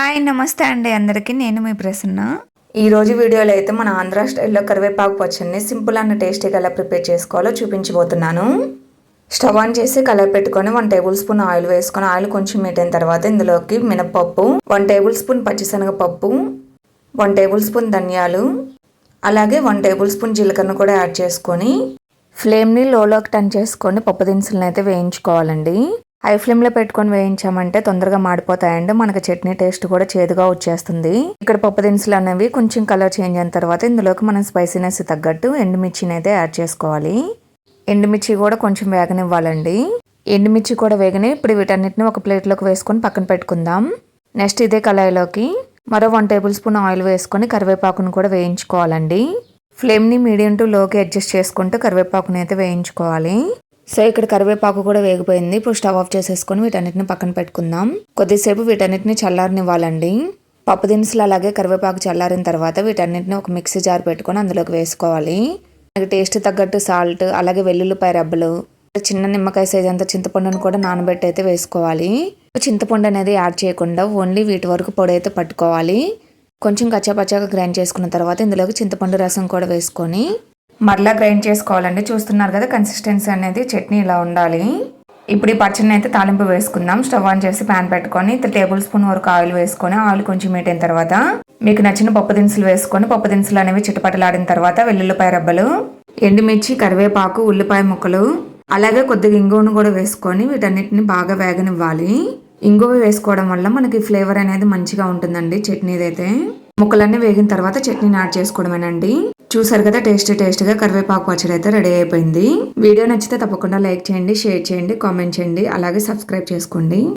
Hi నమస్తే అండి అందరికీ. నేను మీ ప్రసన్న. ఈ రోజు వీడియోలో అయితే మన ఆంధ్ర స్టైల్లో కరివేపాకు పచ్చడిని సింపుల్ అండ్ టేస్టీగా ఎలా ప్రిపేర్ చేసుకోవాలో చూపించబోతున్నాను. స్టవ్ ఆన్ చేసి కలర్ పెట్టుకొని వన్ టేబుల్ స్పూన్ ఆయిల్ వేసుకొని ఆయిల్ కొంచెం మీట్ అయిన తర్వాత ఇందులోకి మినపప్పు వన్ టేబుల్ స్పూన్ పచ్చిశనగపప్పు వన్ టేబుల్ స్పూన్ ధనియాలు అలాగే వన్ టేబుల్ స్పూన్ జీలకర్ర కూడా యాడ్ చేసుకొని ఫ్లేమ్ని లోలోకి టర్న్ చేసుకొని పప్పు దినుసులను అయితే వేయించుకోవాలండి. హై ఫ్లేమ్లో పెట్టుకొని వేయించామంటే తొందరగా మాడిపోతాయండి. మనకి చట్నీ టేస్ట్ కూడా చేదుగా వచ్చేస్తుంది. ఇక్కడ పప్పు దినుసులు అనేవి కొంచెం కలర్ చేంజ్ అయిన తర్వాత ఇందులోకి మనం స్పైసీనెస్ తగ్గట్టు ఎండుమిర్చిని అయితే యాడ్ చేసుకోవాలి. ఎండుమిర్చి కూడా కొంచెం వేగనివ్వాలండి. ఎండుమిర్చి కూడా వేగని ఇప్పుడు వీటన్నిటిని ఒక ప్లేట్లోకి వేసుకొని పక్కన పెట్టుకుందాం. నెక్స్ట్ ఇదే కళాయిలోకి మరో వన్ టేబుల్ స్పూన్ ఆయిల్ వేసుకొని కరివేపాకును కూడా వేయించుకోవాలండి. ఫ్లేమ్ని మీడియం టు లోకి అడ్జస్ట్ చేసుకుంటూ కరివేపాకుని అయితే వేయించుకోవాలి. సో ఇక్కడ కరివేపాకు కూడా వేగిపోయింది. ఇప్పుడు స్టవ్ ఆఫ్ చేసేసుకొని వీటన్నిటిని పక్కన పెట్టుకుందాం. కొద్దిసేపు వీటన్నిటిని చల్లారనివ్వాలండి. పప్పు దినుసులు అలాగే కరివేపాకు చల్లారిన తర్వాత వీటన్నిటిని ఒక మిక్సీ జార్ పెట్టుకొని అందులోకి వేసుకోవాలి. మనకి టేస్ట్ తగ్గట్టు సాల్ట్ అలాగే వెల్లుల్లిపాయ రబ్బలు చిన్న నిమ్మకాయ సైజ్ అంత చింతపండును కూడా నానబెట్టి అయితే వేసుకోవాలి. చింతపండు అనేది యాడ్ చేయకుండా ఓన్లీ వీటి వరకు పొడి అయితే పట్టుకోవాలి. కొంచెం కచ్చాపచ్చాగా గ్రైండ్ చేసుకున్న తర్వాత ఇందులోకి చింతపండు రసం కూడా వేసుకొని మరలా గ్రైండ్ చేసుకోవాలండి చూస్తున్నారు కదా కన్సిస్టెన్సీ అనేది చట్నీ ఇలా ఉండాలి. ఇప్పుడు ఈ పచ్చడిని అయితే తాలింపు వేసుకుందాం. స్టవ్ ఆన్ చేసి ప్యాన్ పెట్టుకొని టేబుల్ స్పూన్ వరకు ఆయిల్ వేసుకొని ఆయిల్ కొంచెం మీట్ తర్వాత మీకు నచ్చిన పప్పు దినుసులు వేసుకొని పప్పు దినుసులు అనేవి చిటపటలాడిన తర్వాత వెల్లుల్లిపాయ రబ్బలు ఎండుమిర్చి కరివేపాకు ఉల్లిపాయ ముక్కలు అలాగే కొద్దిగా ఇంగువను కూడా వేసుకొని వీటన్నిటిని బాగా వేగనివ్వాలి. ఇంగువ వేసుకోవడం వల్ల మనకి ఫ్లేవర్ అనేది మంచిగా ఉంటుందండి చట్నీదైతే. ముక్కలన్నీ వేగిన తర్వాత చట్నీని యాడ్ చేసుకోవడమేనండి. చూసారు కదా టేస్టీ టేస్ట్గా కరివేపాకు పచ్చడి అయితే రెడీ అయిపోయింది. వీడియో నచ్చితే తప్పకుండా లైక్ చేయండి షేర్ చేయండి కామెంట్ చేయండి అలాగే సబ్స్క్రైబ్ చేసుకోండి.